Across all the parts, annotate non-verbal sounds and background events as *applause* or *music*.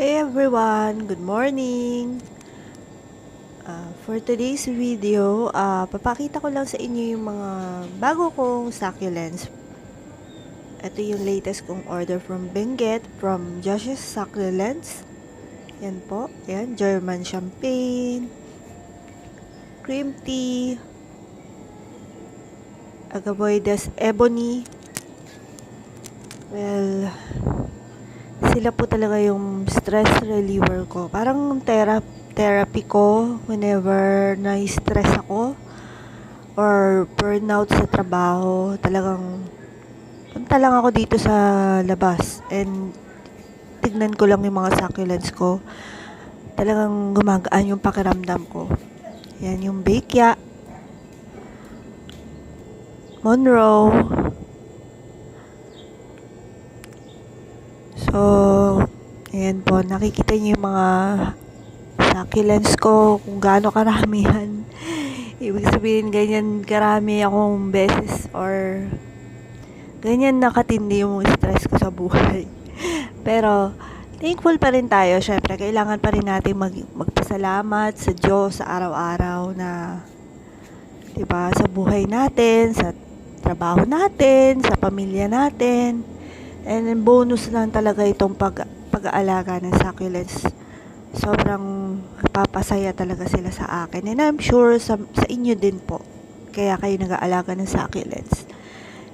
Hey everyone! Good morning! Uh, for today's video, uh, papakita ko lang sa inyo yung mga bago kong succulents. Ito yung latest kong order from Benguet from Josh's Succulents. Yan po. Yan, German Champagne, Cream Tea, Agaboides Ebony. Well, sila po talaga yung stress reliever ko. Parang therapy, therapy ko whenever na-stress ako or burnout sa trabaho. Talagang punta lang ako dito sa labas and tignan ko lang yung mga succulents ko. Talagang gumagaan yung pakiramdam ko. Yan yung Bakya, Monroe, So, ayan po, nakikita niyo yung mga succulents ko, kung gaano karamihan. *laughs* Ibig sabihin, ganyan karami akong beses or ganyan nakatindi yung stress ko sa buhay. *laughs* Pero, thankful pa rin tayo. Syempre, kailangan pa rin natin mag, magpasalamat sa Diyos sa araw-araw na 'di ba sa buhay natin, sa trabaho natin, sa pamilya natin. And then bonus lang talaga itong pag pag-aalaga ng succulents. Sobrang papasaya talaga sila sa akin. And I'm sure sa, sa inyo din po. Kaya kayo nag-aalaga ng succulents.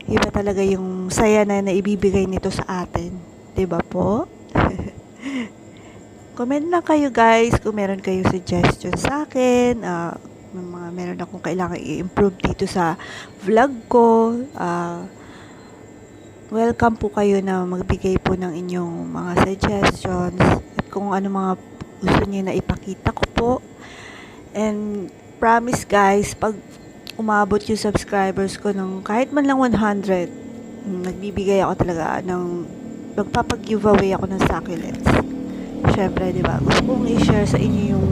Iba talaga yung saya na naibibigay nito sa atin. ba po? *laughs* Comment lang kayo guys kung meron kayong suggestion sa akin. Uh, mga meron akong kailangan i-improve dito sa vlog ko. Uh, welcome po kayo na magbigay po ng inyong mga suggestions at kung ano mga gusto niyo na ipakita ko po. And promise guys, pag umabot yung subscribers ko ng kahit man lang 100, mm, nagbibigay ako talaga ng magpapag-giveaway ako ng succulents. Syempre, di ba? Gusto kong i-share sa inyo yung,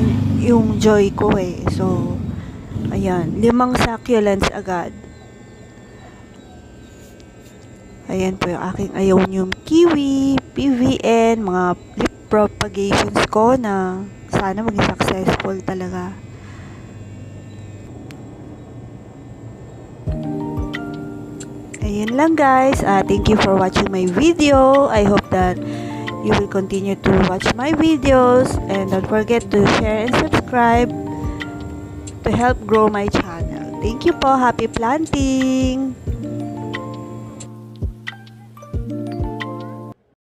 yung, yung joy ko eh. So, ayan, limang succulents agad. Ayan po yung aking yung kiwi, PVN, mga lip propagations ko na sana maging successful talaga. Ayan lang guys. Uh, thank you for watching my video. I hope that you will continue to watch my videos and don't forget to share and subscribe to help grow my channel. Thank you po. Happy planting!